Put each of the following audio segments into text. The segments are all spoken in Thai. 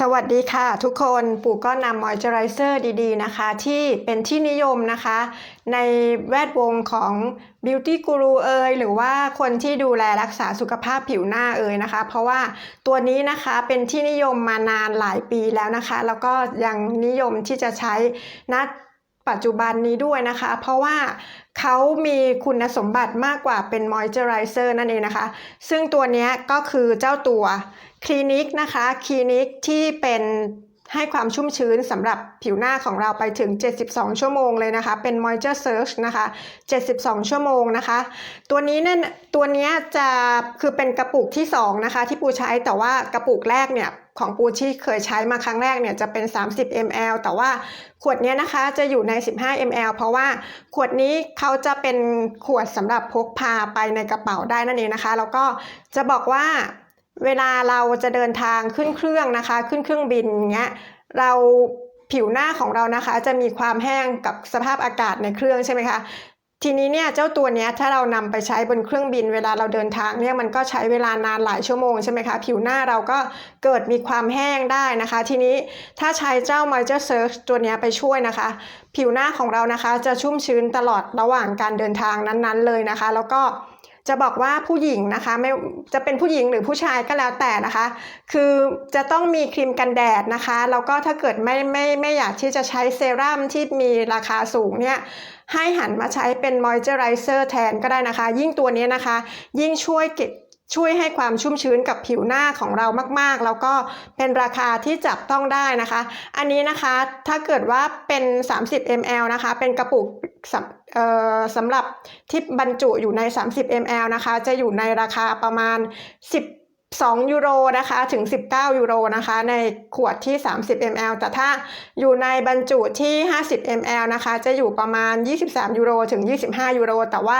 สวัสดีค่ะทุกคนปู่ก็นำมอยเจอไรเซอร์ดีๆนะคะ ที่เป็นที่นิยมนะคะ ในแวดวงของบิวตี้กูรูเอยหรือว่าคนที่ดูแลรักษาสุขภาพผิวหน้าเอยนะคะ เพราะว่าตัวนี้นะคะเป็นที่นิยมมานานหลายปีแล้วนะคะ แล้วก็ยังนิยมที่จะใช้นะ ปัจจุบันนี้ด้วยนะคะ เพราะว่าเขามีคุณสมบัติมากกว่าเป็นมอยเจอไรเซอร์นั่นเองนะคะ ซึ่งตัวนี้ก็คือเจ้าตัวคลินิกนะคะคลินิกที่เป็นให้ความชุ่มชื้นสำหรับผิวหน้าของเราไปถึง 72 ชั่วโมงเลยนะคะ เป็น Moisture Search นะคะ 72 ชั่วโมงนะคะ ตัวนี้นั่นตัวนี้จะคือเป็นกระปุกที่ 2 นะคะ ที่ปูใช้แต่ว่ากระปุกแรกเนี่ย ของปูที่เคยใช้มาครั้งแรกเนี่ยจะเป็น 30 ml แต่ว่าขวดนี้นะคะจะอยู่ใน 15 ml เพราะว่าขวดนี้เขาจะเป็นขวดสำหรับพกพาไปในกระเป๋าได้นั่นเองนะคะ แล้วก็จะบอกว่าเวลาเราจะเดินทางขึ้นเครื่องนะคะ ขึ้นเครื่องบินเงี้ยเราผิวหน้าของเรานะคะ จะมีความแห้งกับสภาพอากาศในเครื่องใช่ไหมคะ ทีนี้เนี่ยเจ้าตัวเนี้ยถ้าเรานำไปใช้บนเครื่องบินเวลาเราเดินทางเนี่ยมันก็ใช้เวลานานหลายชั่วโมงใช่ไหมคะผิวหน้าเราก็เกิดมีความแห้งได้นะคะ ทีนี้ถ้าใช้เจ้า Moisture Search ตัวเนี้ยไปช่วยนะคะ ผิวหน้าของเรานะคะจะชุ่มชื้นตลอดระหว่างการเดินทางนั้นๆเลยนะคะ แล้วก็ จะบอกว่าผู้หญิงนะคะไม่จะเป็นผู้หญิงหรือผู้ชายก็แล้วแต่นะคะ คือจะต้องมีครีมกันแดดนะคะแล้วก็ถ้าเกิดไม่ไม่ไม่อยากที่จะใช้เซรั่มที่มีราคาสูงเนี่ยให้หันมาใช้เป็นมอยเจอไรเซอร์แทนก็ได้นะคะ ยิ่งตัวนี้นะคะ ยิ่งช่วยเก็บ ช่วยให้ความชุ่มชื้นกับผิวหน้าของเรามาก ๆ แล้วก็เป็นราคาที่จับต้องได้นะคะ อันนี้นะคะถ้าเกิดว่าเป็น 30 ml นะคะ เป็นกระปุกสำสำหรับที่บรรจุอยู่ใน 30 ml นะคะ จะอยู่ในราคาประมาณ 10 2 ยูโรนะคะถึง 19 ยูโรนะคะ ในขวดที่ 30 ml แต่ถ้าอยู่ในบรรจุที่ 50 ml นะคะ จะอยู่ประมาณ 23 ยูโรถึง 25 ยูโร แต่ว่า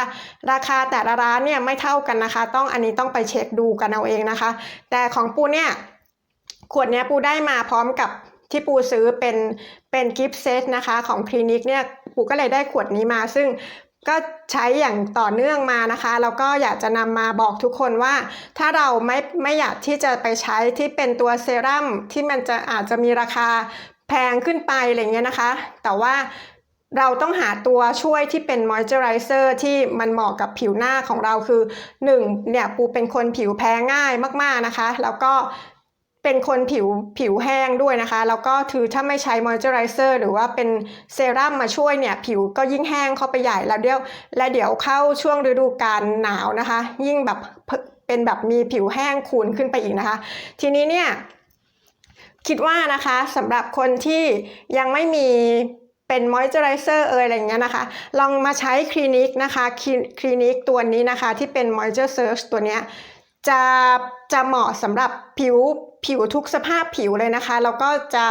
ราคาแต่ละร้านเนี่ยไม่เท่ากันนะคะ ต้องอันนี้ต้องไปเช็คดูกันเอาเองนะคะ แต่ของปูเนี่ย ขวดเนี้ยปูได้มาพร้อมกับที่ปูซื้อเป็นเป็นกิฟต์เซตนะคะของคลินิกเนี่ยปูก็เลยได้ขวดนี้มาซึ่ง ก็ใช้อย่างต่อเนื่องมานะคะ แล้วก็อยากจะนำมาบอกทุกคนว่า ถ้าเราไม่ไม่อยากที่จะไปใช้ที่เป็นตัวเซรั่มที่มันจะอาจจะมีราคาแพงขึ้นไปอะไรเงี้ยนะคะ แต่ว่าเราต้องหาตัวช่วยที่เป็นมอยเจอไรเซอร์ที่มันเหมาะกับผิวหน้าของเราคือ 1 เนี่ยปูเป็นคนผิวแพ้ง่ายมากๆนะคะ แล้วก็ เป็นคนผิวผิวแห้งด้วยนะคะ แล้วก็คือถ้าไม่ใช้มอยเจอร์ไรเซอร์หรือว่าเป็นเซรั่มมาช่วยเนี่ยผิวก็ยิ่งแห้งเข้าไปใหญ่แล้วเดี๋ยวและเดี๋ยวเข้าช่วงฤดูกาลหนาวนะคะ ยิ่งแบบเป็นแบบมีผิวแห้งคูณขึ้นไปอีกนะคะ ทีนี้เนี่ยคิดว่านะคะสำหรับคนที่ยังไม่มีเป็นมอยเจอไรเซอร์เอยอะไรอย่างเงี้ยนะคะ ลองมาใช้คลินิกนะคะคลินิกตัวนี้นะคะที่เป็น Moisture Search ตัวเนี้ย จะจะเหมาะสำหรับผิวผิวทุกสภาพผิวเลยนะคะ แล้วก็จะ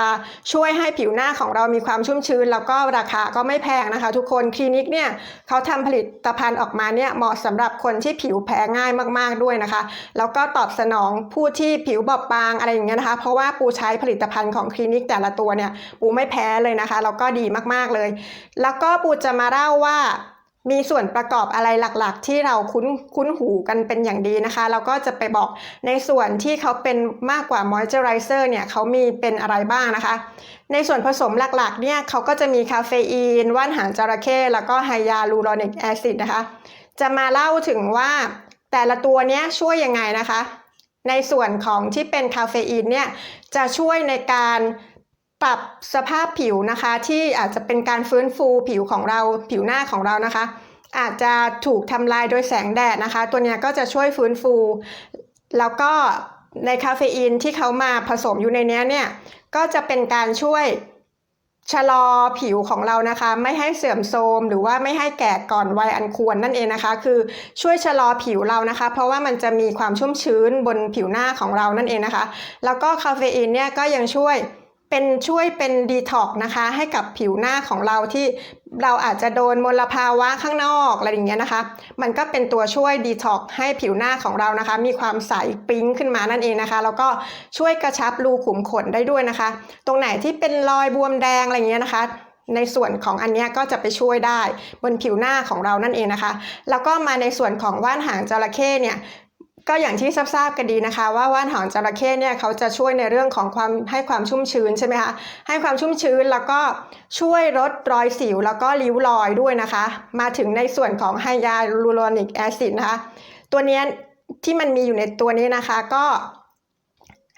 ช่วยให้ผิวหน้าของเรามีความชุ่มชื้น แล้วก็ราคาก็ไม่แพงนะคะ ทุกคนคลินิกเนี่ยเขาทำผลิตภัณฑ์ออกมาเนี่ยเหมาะสำหรับคนที่ผิวแพ้ง่ายมากๆด้วยนะคะ แล้วก็ตอบสนองผู้ที่ผิวบอบบางอะไรอย่างเงี้ยนะคะ เพราะว่าปูใช้ผลิตภัณฑ์ของคลินิกแต่ละตัวเนี่ยปูไม่แพ้เลยนะคะแล้วก็ดีมากๆเลย แล้วก็ปูจะมาเล่าว่า มีส่วนประกอบอะไรหลักๆ ที่เราคุ้นคุ้นหูกันเป็นอย่างดีนะคะแล้วก็จะไปบอกในส่วนที่เขาเป็นมากกว่ามอยเจอไรเซอร์เนี่ยเขามีเป็นอะไรบ้างนะคะ ในส่วนผสมหลักๆเนี่ยเขาก็จะมีคาเฟอีน ว่านหางจระเข้แล้วก็ไฮยาลูรอนิกแอซิดนะคะ จะมาเล่าถึงว่าแต่ละตัวเนี้ยช่วยยังไงนะคะ ในส่วนของที่เป็นคาเฟอีนเนี่ยจะช่วยในการ ปรับสภาพผิวนะคะ ที่อาจจะเป็นการฟื้นฟูผิวของเราผิวหน้าของเรานะคะ อาจจะถูกทำลายโดยแสงแดดนะคะ ตัวเนี้ยก็จะช่วยฟื้นฟู แล้วก็ในคาเฟอีนที่เขามาผสมอยู่ในเนี้ยเนี่ยก็จะเป็นการช่วยชะลอผิวของเรานะคะ ไม่ให้เสื่อมโทรมหรือว่าไม่ให้แก่ก่อนวัยอันควรนั่นเองนะคะ คือช่วยชะลอผิวเรานะคะ เพราะว่ามันจะมีความชุ่มชื้นบนผิวหน้าของเรานั่นเองนะคะ แล้วก็คาเฟอีนเนี่ยก็ยังช่วย เป็นช่วยเป็นดีท็อกนะคะ ให้กับผิวหน้าของเราที่เราอาจจะโดนมลภาวะข้างนอกอะไรอย่างเงี้ยนะคะ มันก็เป็นตัวช่วยดีท็อกให้ผิวหน้าของเรานะคะ มีความใสปิ๊งขึ้นมานั่นเองนะคะ แล้วก็ช่วยกระชับรูขุมขนได้ด้วยนะคะ ตรงไหนที่เป็นรอยบวมแดงอะไรอย่างเงี้ยนะคะในส่วนของอันเนี้ยก็จะไปช่วยได้บนผิวหน้าของเรานั่นเองนะคะ แล้วก็มาในส่วนของว่านหางจระเข้เนี่ย ก็อย่างที่ทราบกันดีนะคะ ว่าว่านหางจระเข้เนี่ยเขาจะช่วยในเรื่องของความให้ความชุ่มชื้นใช่ไหมคะให้ความชุ่มชื้นแล้วก็ช่วยลดรอยสิวแล้วก็ริ้วรอยด้วยนะคะ มาถึงในส่วนของไฮยาลูโรนิกแอซิดนะคะ ตัวเนี้ยที่มันมีอยู่ในตัวนี้นะคะก็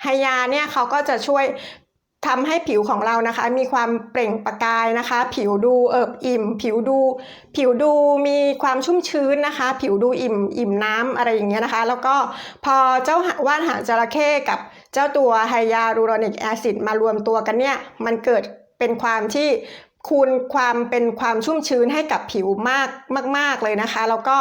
ไฮยาเนี่ยเขาก็จะช่วย ทำให้ผิวของเรานะคะ มีความเปล่งประกายนะคะ ผิวดูเอิบอิ่ม ผิวดู ผิวดูมีความชุ่มชื้นนะคะ ผิวดูอิ่มอิ่มน้ำอะไรอย่างเงี้ยนะคะ แล้วก็พอเจ้าว่านหางจระเข้กับเจ้าตัวไฮยาลูโรนิกแอซิดมารวมตัวกันเนี่ยมันเกิดเป็นความที่ คูณความเป็นความชุ่มชื้นให้กับผิวมากมาก ๆเลยนะคะ แล้วก็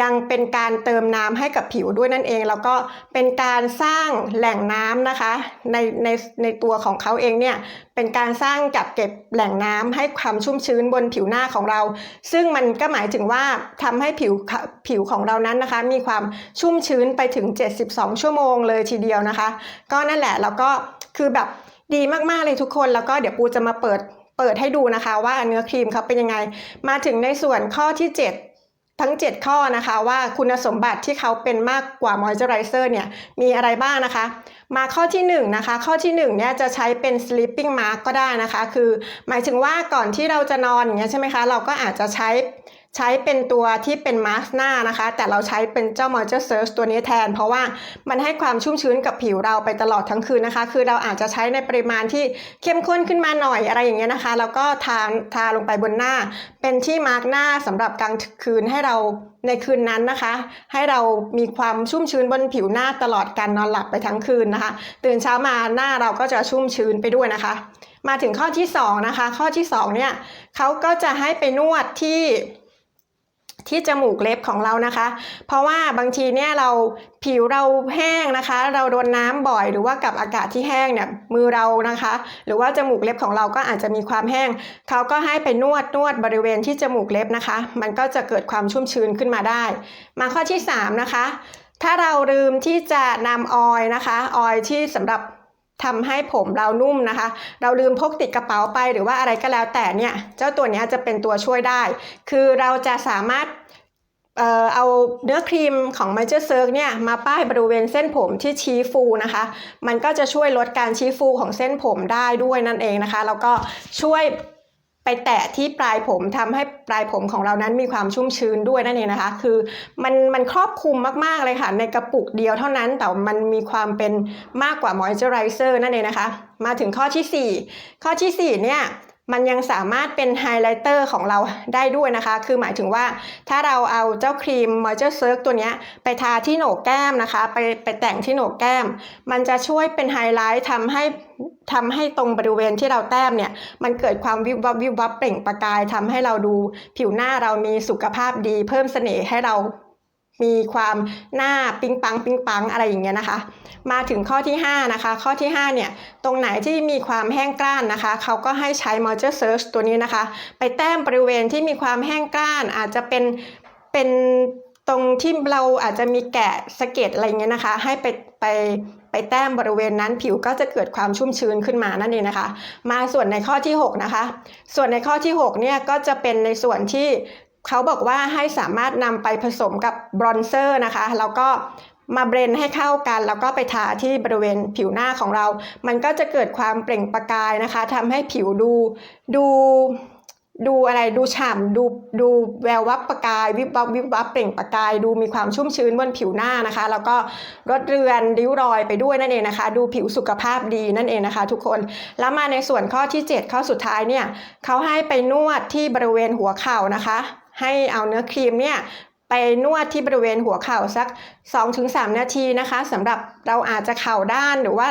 ยังเป็นการเติมน้ำให้กับผิวด้วยนั่นเอง แล้วก็เป็นการสร้างแหล่งน้ำนะคะ ในในในตัวของเขาเองเนี่ยเป็นการสร้างกับเก็บแหล่งน้ำให้ความชุ่มชื้นบนผิวหน้าของเรา ซึ่งมันก็หมายถึงว่าทำให้ผิวผิวของเรานั้นนะคะ มีความชุ่มชื้นไปถึง 72 ชั่วโมงเลยทีเดียวนะคะ ก็นั่นแหละแล้วก็คือแบบดีมากๆเลยทุกคนแล้วก็เดี๋ยวปูจะมาเปิด เปิดให้ดูนะคะว่าเนื้อครีมเขาเป็นยังไง มาถึงในส่วนข้อที่ 7ทั้ง 7 ข้อนะคะว่าคุณสมบัติที่เขาเป็นมากกว่ามอยเจอไรเซอร์เนี่ยมีอะไรบ้างนะคะ มาข้อที่1นงนะคะข้อที่1เนี่ยจะใช้เป็น sleeping mask ก็ได้นะคะ คือหมายถึงว่าก่อนที่เราจะนอนอย่างเงี้ยใช่ไหมคะ เราก็อาจจะใช้ ใช้เป็นตัวที่เป็นมาสก์หน้านะคะ แต่เราใช้เป็นเจ้า Moisture Surge ตัวนี้แทน เพราะว่ามันให้ความชุ่มชื้นกับผิวเราไปตลอดทั้งคืนนะคะ คือเราอาจจะใช้ในปริมาณที่เข้มข้นขึ้นมาหน่อยอะไรอย่างเงี้ยนะคะ แล้วก็ทาทาลงไปบนหน้า เป็นที่มาร์กหน้าสำหรับกลางคืนให้เราในคืนนั้นนะคะ ให้เรามีความชุ่มชื้นบนผิวหน้าตลอดการนอนหลับไปทั้งคืนนะคะ ตื่นเช้ามาหน้าเราก็จะชุ่มชื้นไปด้วยนะคะ มาถึงข้อที่2นะคะข้อที่2เนี่ยเขาก็จะให้ไปนวดที่ ที่จมูกเล็บของเรานะคะ เพราะว่าบางทีเนี่ยเราผิวเราแห้งนะคะ เราโดนน้ำบ่อยหรือว่ากับอากาศที่แห้งเนี่ยมือเรานะคะ หรือว่าจมูกเล็บของเราก็อาจจะมีความแห้งเขาก็ให้ไปนวดนวดบริเวณที่จมูกเล็บนะคะ มันก็จะเกิดความชุ่มชื้นขึ้นมาได้ มาข้อที่ 3 นะคะ ถ้าเราลืมที่จะนำออยนะคะออยที่สำหรับ ทำให้ผมเรานุ่มนะคะ เราลืมพกติดกระเป๋าไปหรือว่าอะไรก็แล้วแต่เนี่ย เจ้าตัวนี้จะเป็นตัวช่วยได้ คือเราจะสามารถเอ่อเอาเนื้อครีมของ Major c i r c เนี่ยมาป้ายบริเวณเส้นผมที่ชี้ฟูนะคะ มันก็จะช่วยลดการชี้ฟูของเส้นผมได้ด้วยนั่นเองนะคะ แล้วก็ช่วย ไปแตะที่ปลายผมทำให้ปลายผมของเรานั้นมีความชุ่มชื้นด้วยนั่นเองนะคะ คือมันมันครอบคลุมมากๆเลยค่ะ ในกระปุกเดียวเท่านั้น แต่มันมีความเป็นมากกว่า moisturizer นั่นเองนะคะ มาถึงข้อที่ 4 ข้อที่4เนี่ย มันยังสามารถเป็นไฮไลท์เตอร์ของเราได้ด้วยนะคะ คือหมายถึงว่าถ้าเราเอาเจ้าครีม Moisture c i r c ตัวนี้ไปทาที่โหนกแก้มนะคะ ไปไปแต่งที่โหนกแก้ม มันจะช่วยเป็นไฮไลท์ทำให้ทำให้ตรงบริเวณที่เราแต้มเนี่ย มันเกิดความวิบวับวิบวับเปล่งประกายทำให้เราดูผิวหน้าเรามีสุขภาพดี เพิ่มเสน่ห์ให้เรา มีความหน้าปิ๊งปังปิ๊งปังอะไรอย่างเงี้ยนะคะ มาถึงข้อที่ 5 นะคะ ข้อที่ 5 เนี่ย ตรงไหนที่มีความแห้งกร้านนะคะ เขาก็ให้ใช้ Moisture Surge ตัวนี้นะคะ ไปแต้มบริเวณที่มีความแห้งกร้าน อาจจะเป็นเป็นตรงที่เราอาจจะมีแกะสะเก็ดอะไรเงี้ยนะคะ ให้ไปไปไปแต้มบริเวณนั้นผิวก็จะเกิดความชุ่มชื้นขึ้นมานั่นเองนะคะ มาส่วนในข้อที่ 6 นะคะ ส่วนในข้อที่ 6 เนี่ยก็จะเป็นในส่วนที่ เขาบอกว่าให้สามารถนำไปผสมกับบรอนเซอร์นะคะ แล้วก็มาเบรนให้เข้ากัน แล้วก็ไปทาที่บริเวณผิวหน้าของเรา มันก็จะเกิดความเปล่งประกายนะคะทำให้ผิวดูดูดูอะไรดูฉ่ำดูดูแวววับประกาย วิบวับวิบวับเปล่งประกาย ดูมีความชุ่มชื้นบนผิวหน้านะคะ แล้วก็ลดเรือนริ้วรอยไปด้วยนั่นเองนะคะ ดูผิวสุขภาพดีนั่นเองนะคะ ทุกคนแล้วมาในส่วนข้อที่ 7 ข้อสุดท้ายเนี่ยเขาให้ไปนวดที่บริเวณหัวเข่านะคะ ให้เอาเนื้อครีมเนี่ยไปนวดที่บริเวณหัวเข่าสัก 2-3 นาทีนะคะสำหรับเราอาจจะเข่าด้านหรือว่า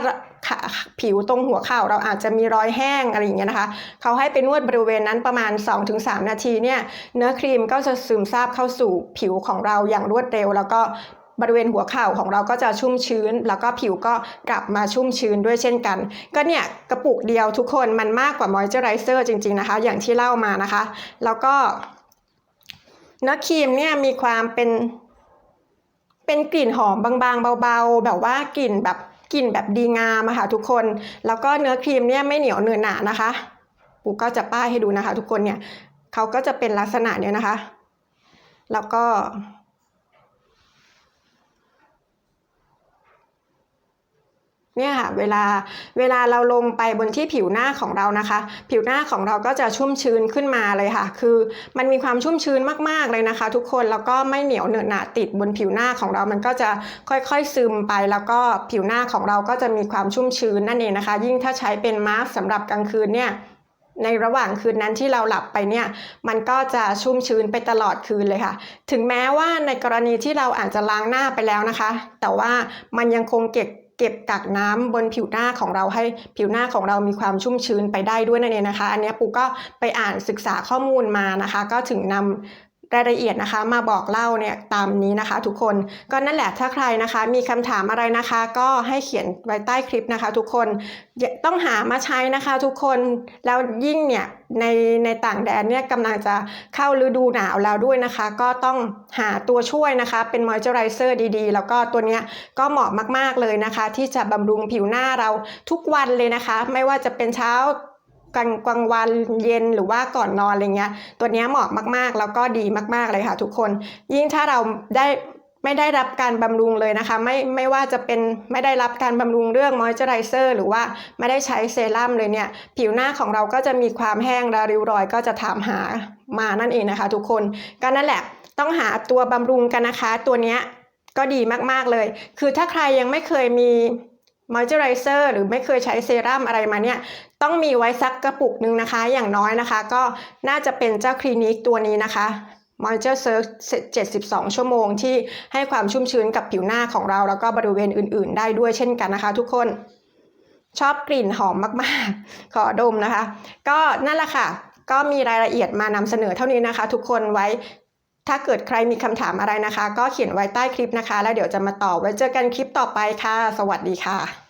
ผิวตรงหัวเข่าเราอาจจะมีรอยแห้งอะไรอย่างเงี้ยนะคะ เขาให้ไปนวดบริเวณนั้นประมาณ 2-3 นาทีเนี่ยเนื้อครีมก็จะซึมซาบเข้าสู่ผิวของเราอย่างรวดเร็ว แล้วก็บริเวณหัวเข่าของเราก็จะชุ่มชื้น แล้วก็ผิวก็กลับมาชุ่มชื้นด้วยเช่นกัน ก็เนี่ยกระปุกเดียวทุกคนมันมากกว่ามอยเจอไรเซอร์จริงๆนะคะ อย่างที่เล่ามานะคะ แล้วก็ เนื้อครีมเนี่ยมีความเป็นเป็นกลิ่นหอมบางๆ เบาๆ แบบว่ากลิ่นแบบกลิ่นแบบดีงามอะค่ะทุกคน แล้วก็เนื้อครีมเนี่ยไม่เหนียวเนื้อหนานะคะปูก็จะป้ายให้ดูนะคะ ทุกคนเนี่ยเขาก็จะเป็นลักษณะเนี้ยนะคะ แล้วก็ เนี่ยค่ะเวลาเวลาเราลงไปบนที่ผิวหน้าของเรานะคะ ผิวหน้าของเราก็จะชุ่มชื้นขึ้นมาเลยค่ะ คือมันมีความชุ่มชื้นมากๆเลยนะคะ ทุกคนแล้วก็ไม่เหนียวเหนอะหนะติดบนผิวหน้าของเรามันก็จะค่อยๆซึมไป แล้วก็ผิวหน้าของเราก็จะมีความชุ่มชื้นนั่นเองนะคะ ยิ่งถ้าใช้เป็นมาสก์สำหรับกลางคืนเนี่ยในระหว่างคืนนั้นที่เราหลับไปเนี่ย มันก็จะชุ่มชื้นไปตลอดคืนเลยค่ะ ถึงแม้ว่าในกรณีที่เราอาจจะล้างหน้าไปแล้วนะคะ แต่ว่ามันยังคงเก็บ เก็บกักน้ำบนผิวหน้าของเราให้ผิวหน้าของเรามีความชุ่มชื้นไปได้ด้วยนั่นเองนะคะ อันนี้ปูก็ไปอ่านศึกษาข้อมูลมานะคะ ก็ถึงนำ รายละเอียดนะคะมาบอกเล่าเนี่ยตามนี้นะคะ ทุกคนก็นั่นแหละถ้าใครนะคะ มีคำถามอะไรนะคะ ก็ให้เขียนไว้ใต้คลิปนะคะ ทุกคนต้องหามาใช้นะคะ ทุกคนแล้วยิ่งเนี่ยในในต่างแดนเนี่ยกำลังจะเข้าฤดูหนาวแล้วด้วยนะคะ ก็ต้องหาตัวช่วยนะคะ เป็นมอยเจอไรเซอร์ดีๆ แล้วก็ตัวเนี้ยก็เหมาะมากๆเลยนะคะ ที่จะบำรุงผิวหน้าเราทุกวันเลยนะคะ ไม่ว่าจะเป็นเช้า กลางกลางวันเย็นหรือว่าก่อนนอนอะไรเงี้ย ตัวนี้เหมาะมากๆ แล้วก็ดีมากๆเลยค่ะทุกคน ยิ่งถ้าเราได้ไม่ได้รับการบำรุงเลยนะคะ ไม่ไม่ว่าจะเป็นไม่ได้รับการบำรุงเรื่องมอยเจอไรเซอร์หรือว่าไม่ได้ใช้เซรั่มเลยเนี่ย ผิวหน้าของเราก็จะมีความแห้งและริ้วรอยก็จะถามหามานั่นเองนะคะ ทุกคนก็นั่นแหละต้องหาตัวบำรุงกันนะคะ ตัวเนี้ยก็ดีมากๆเลย คือถ้าใครยังไม่เคยมี มอยเจอไรเซอร์หรือไม่เคยใช้เซรั่มอะไรมาเนี่ยต้องมีไว้สักกระปุกหนึ่งนะคะ อย่างน้อยนะคะ ก็น่าจะเป็นเจ้าคลินิกตัวนี้นะคะ Moisture Search 72 ชั่วโมงที่ให้ความชุ่มชื้นกับผิวหน้าของเรา แล้วก็บริเวณอื่น ๆ ได้ด้วยเช่นกันนะคะ ทุกคนชอบกลิ่นหอมมาก ๆ ขอดมนะคะ ก็นั่นแหละค่ะ ก็มีรายละเอียดมานำเสนอเท่านี้นะคะ ทุกคนไว้ ถ้าเกิดใครมีคำถามอะไรนะคะ ก็เขียนไว้ใต้คลิปนะคะ แล้วเดี๋ยวจะมาตอบไว้เจอกันคลิปต่อไปค่ะ สวัสดีค่ะ